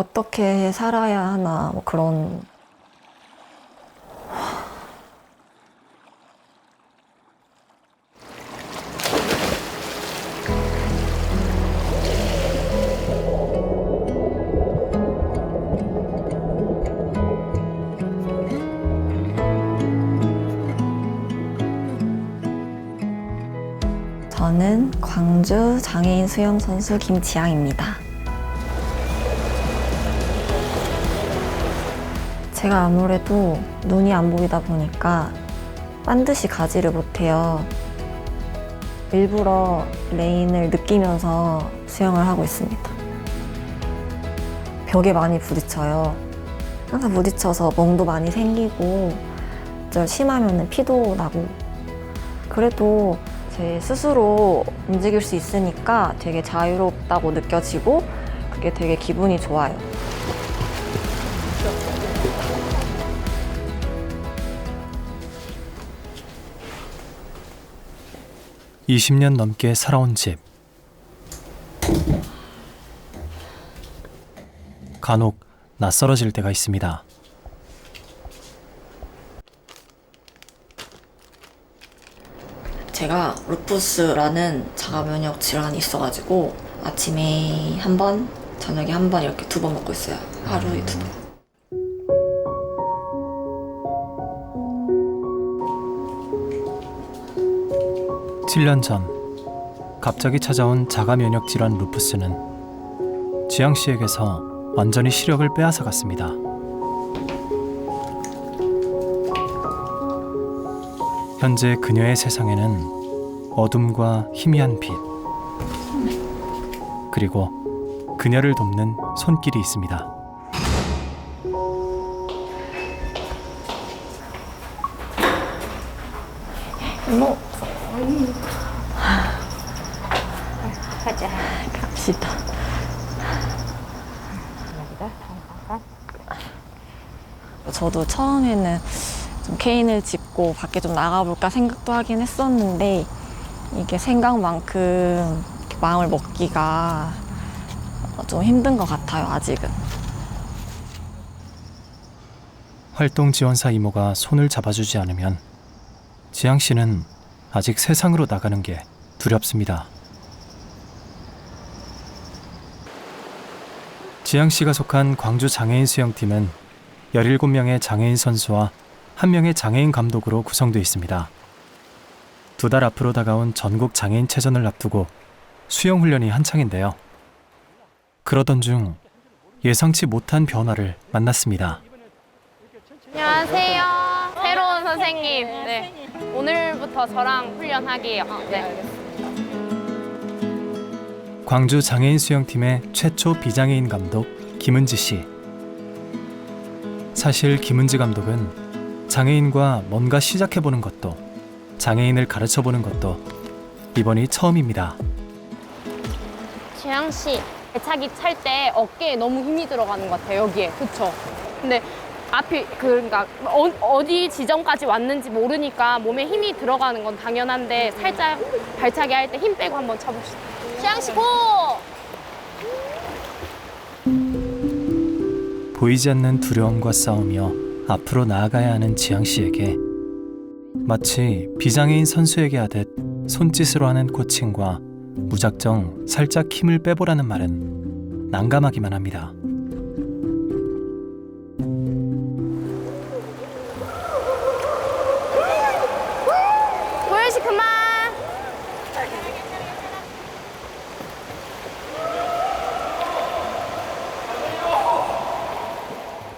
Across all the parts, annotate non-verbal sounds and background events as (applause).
어떻게 살아야 하나 뭐 그런 저는 광주 장애인 수영 선수 김지향입니다. 제가 아무래도 눈이 안 보이다 보니까 반드시 가지를 못해요. 일부러 레인을 느끼면서 수영을 하고 있습니다. 벽에 많이 부딪혀요. 항상 부딪혀서 멍도 많이 생기고, 좀 심하면 피도 나고. 그래도 제 스스로 움직일 수 있으니까 되게 자유롭다고 느껴지고, 그게 되게 기분이 좋아요. 이십 년 넘게 살아온 집. 간혹 낯설어질 때가 있습니다. 제가 루푸스라는 자가 면역 질환이 있어가지고 아침에 한 번, 저녁에 한 번 이렇게 두 번 먹고 있어요. 하루에 두 번. 칠년전 갑자기 찾아온 자가 면역 질환 루푸스는 지향 씨에게서 완전히 시력을 빼앗아 갔습니다. 현재 그녀의 세상에는 어둠과 희미한 빛 그리고 그녀를 돕는 손길이 있습니다. 뭐 가자. 갑시다. 저도 처음에는 좀 케인을 짚고 밖에 좀 나가볼까 생각도 하긴 했었는데 이게 생각만큼 마음을 먹기가 좀 힘든 것 같아요, 아직은. 활동 지원사 이모가 손을 잡아주지 않으면 지향 씨는 아직 세상으로 나가는 게 두렵습니다. 지향 씨가 속한 광주 장애인 수영팀은 17명의 장애인 선수와 1명의 장애인 감독으로 구성되어 있습니다. 두 달 앞으로 다가온 전국 장애인 체전을 앞두고 수영 훈련이 한창인데요. 그러던 중 예상치 못한 변화를 만났습니다. 안녕하세요. 선생님. 네. 오늘부터 저랑 훈련하게요. 네. 광주 장애인 수영팀의 최초 비장애인 감독 김은지 씨. 사실 김은지 감독은 장애인과 뭔가 시작해보는 것도 장애인을 가르쳐보는 것도 이번이 처음입니다. 지향 씨, 배차기 찰 때 어깨에 너무 힘이 들어가는 것 같아요. 여기에. 그쵸? 근데 앞이 그러니까 어, 디 지점까지 왔는지 모르니까 몸에 힘이 들어가는 건 당연한데 살짝 발차기 할 때 힘 빼고 한번 쳐봅시다. 씨 고! 보이지 않는 두려움과 싸우며 앞으로 나아가야 하는 지향 씨에게 마치 비장애인 선수에게 하듯 손짓으로 하는 코칭과 무작정 살짝 힘을 빼보라는 말은 난감하기만 합니다.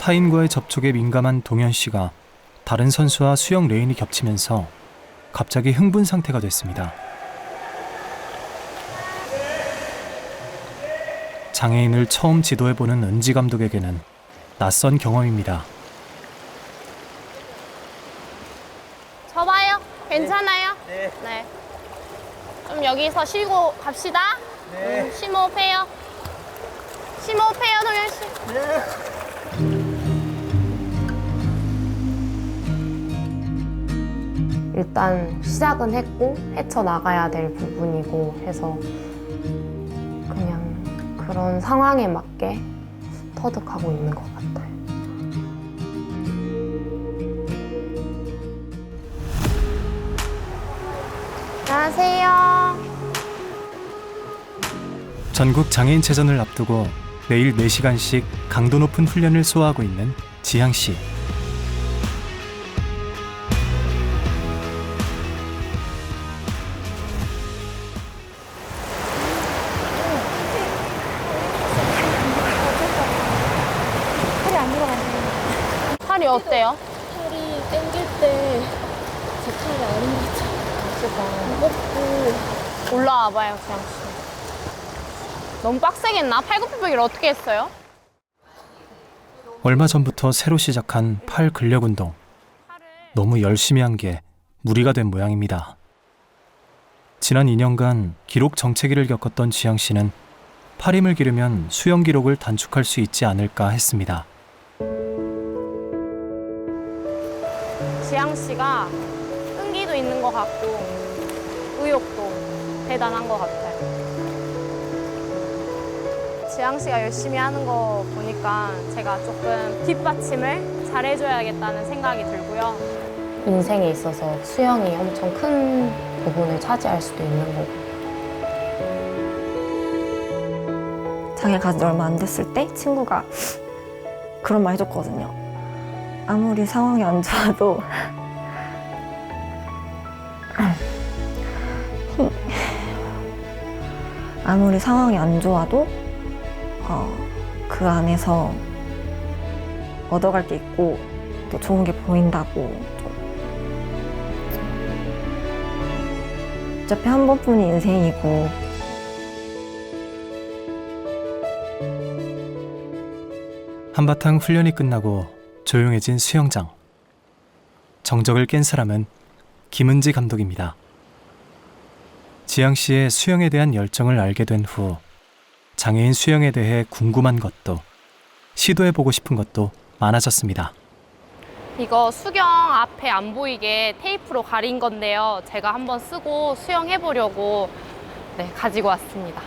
타인과의 접촉에 민감한 동현 씨가 다른 선수와 수영 레인이 겹치면서 갑자기 흥분 상태가 됐습니다. 장애인을 처음 지도해보는 은지 감독에게는 낯선 경험입니다. 접어요. 괜찮아요? 네. 좀 여기서 쉬고 갑시다. 네. 음, 심호흡해요. 심호흡해요, 동현 씨. 일단 시작은 했고 헤쳐나가야 될 부분이고 해서 그냥 그런 상황에 맞게 터득하고 있는 것 같아요. 안녕하세요. 전국 장애인 체전을 앞두고 매일 4시간씩 강도 높은 훈련을 소화하고 있는 지향 씨. 어때요? 팔이 땡길 때제 팔이 아닌 것 같아요. 무겁고 올라와 봐요, 지영 씨. 너무 빡세겠나? 팔굽혀펴기를 어떻게 했어요? 얼마 전부터 새로 시작한 팔 근력 운동. 너무 열심히 한 게 무리가 된 모양입니다. 지난 2년간 기록 정체기를 겪었던 지향 씨는 팔 힘을 기르면 수영 기록을 단축할 수 있지 않을까 했습니다. 지향 씨가 끈기도 있는 것 같고 의욕도 대단한 것 같아요. 지향 씨가 열심히 하는 거 보니까 제가 조금 뒷받침을 잘해줘야겠다는 생각이 들고요. 인생에 있어서 수영이 엄청 큰 부분을 차지할 수도 있는 거고. 장애 가진 지 얼마 안 됐을 때 친구가 그런 말 해줬거든요. 아무리 상황이 안 좋아도 아무리 상황이 안 좋아도 어, 그 안에서 얻어갈 게 있고 또 좋은 게 보인다고 좀. 어차피 한 번뿐인 인생이고 한바탕 훈련이 끝나고 조용해진 수영장. 정적을 깬 사람은 김은지 감독입니다. 지향 씨의 수영에 대한 열정을 알게 된 후 장애인 수영에 대해 궁금한 것도 시도해보고 싶은 것도 많아졌습니다. 이거 수경 앞에 안 보이게 테이프로 가린 건데요. 제가 한번 쓰고 수영해 보려고 네, 가지고 왔습니다.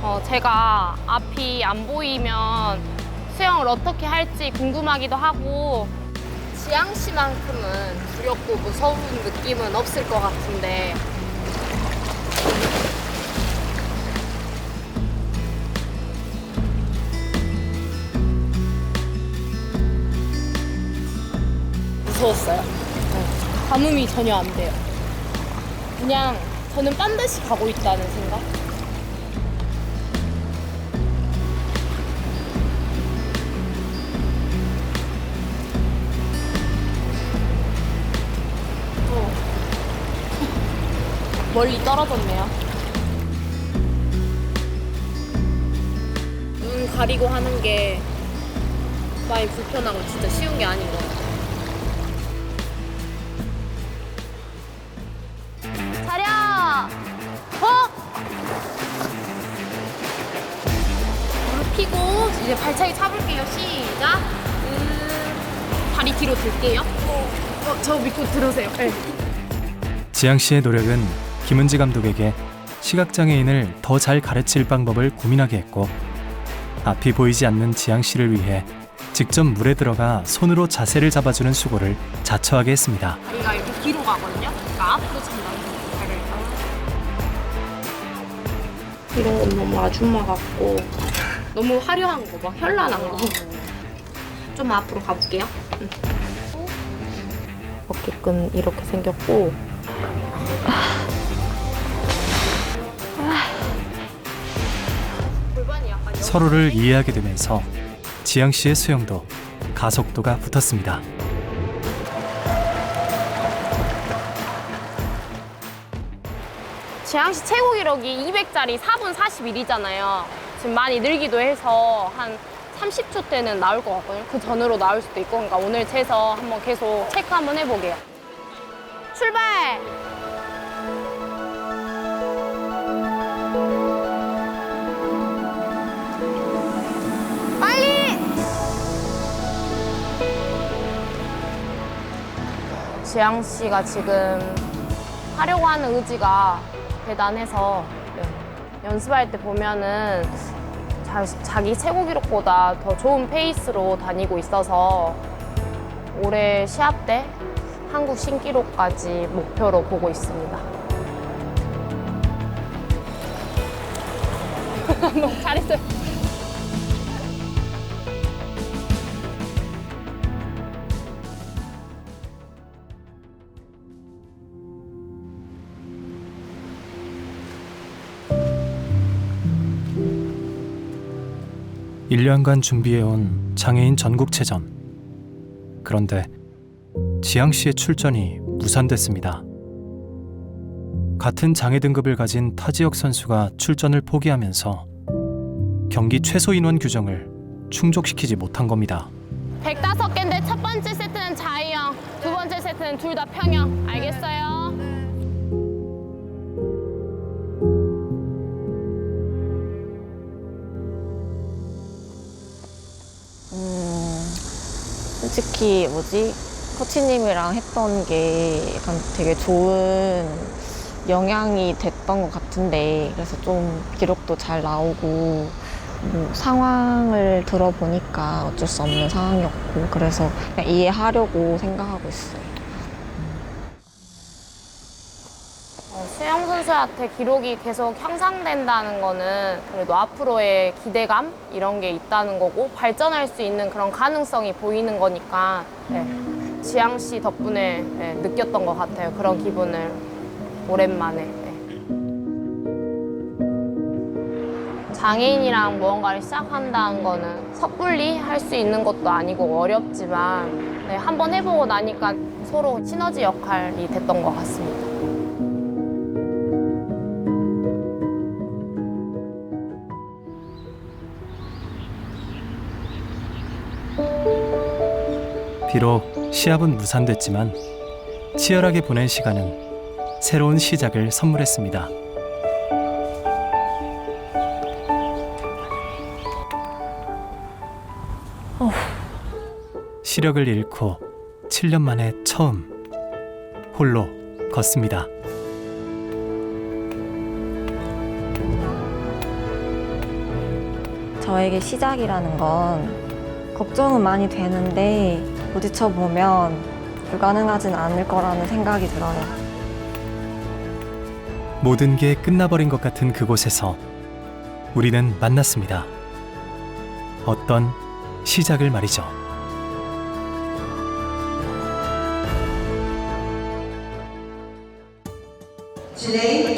어, 제가 앞이 안 보이면 수영을 어떻게 할지 궁금하기도 하고 지향 씨만큼은 두렵고 무서운 느낌은 없을 것 같은데 무서웠어요. 감음이 전혀 안 돼요. 그냥 저는 반드시 가고 있다는 생각? 멀리 떨어졌네요. 눈 가리고 하는 게 많이 불편하고 진짜 쉬운 게 아닌 것 같아요. 자려! 어? 무릎 펴고 이제 발차기 차볼게요. 시작. 음, 다리 뒤로 들게요. 어, 저 믿고 들으세요. 네. 지향 씨의 노력은 김은지 감독에게 시각장애인을 더 잘 가르칠 방법을 고민하게 했고 앞이 보이지 않는 지향 씨를 위해 직접 물에 들어가 손으로 자세를 잡아주는 수고를 자처하게 했습니다. 다리가 이렇게 뒤로 가거든요. 그러니까 앞으로 찬다는 다리를. 이런 건 너무 아줌마 같고 너무 화려한 거, 막 현란한 거. 좀 앞으로 가볼게요. 어깨끈 이렇게 생겼고 서로를 이해하게 되면서 지향 씨의 수영도 가속도가 붙었습니다. 지향 씨 최고 기록이 200짜리 4분 41이잖아요. 지금 많이 늘기도 해서 한 30초 때는 나올 것 같거든요. 그 전으로 나올 수도 있고, 그러니까 오늘 재서 한번 계속 체크 한번 해보게요. 출발! 지향 씨가 지금 하려고 하는 의지가 대단해서 네, 연습할 때 보면은 자, 자기 최고 기록보다 더 좋은 페이스로 다니고 있어서 올해 시합 때 한국 신기록까지 목표로 보고 있습니다. (laughs) 너무 잘했어요. 일 년간 준비해온 장애인 전국체전. 그런데 지양 씨의 출전이 무산됐습니다. 같은 장애 등급을 가진 타 지역 선수가 출전을 포기하면서 경기 최소 인원 규정을 충족시키지 못한 겁니다. 105개인데 첫 번째 세트는 자유형, 두 번째 세트는 둘 다 평형. 알겠어요? 솔직히 뭐지? 코치님이랑 했던 게 약간 되게 좋은 영향이 됐던 것 같은데 그래서 좀 기록도 잘 나오고 뭐 상황을 들어보니까 어쩔 수 없는 상황이었고 그래서 이해하려고 생각하고 있어요. 어, 수영 선수한테 기록이 계속 향상된다는 거는 그래도 앞으로의 기대감 이런 게 있다는 거고 발전할 수 있는 그런 가능성이 보이는 거니까 네. 지양 씨 덕분에 네, 느꼈던 것 같아요. 그런 기분을 오랜만에. 네. 장애인이랑 무언가를 시작한다는 거는 섣불리 할 수 있는 것도 아니고 어렵지만 네, 한번 해보고 나니까 서로 시너지 역할이 됐던 것 같습니다. 비록 시합은 무산됐지만 치열하게 보낸 시간은 새로운 시작을 선물했습니다. 시력을 잃고 7년 만에 처음 홀로 걷습니다. 저에게 시작이라는 건 걱정은 많이 되는데 부딪혀 보면 불가능하진 않을 거라는 생각이 들어요. 모든 게 끝나버린 것 같은 그곳에서 우리는 만났습니다. 어떤 시작을 말이죠. Today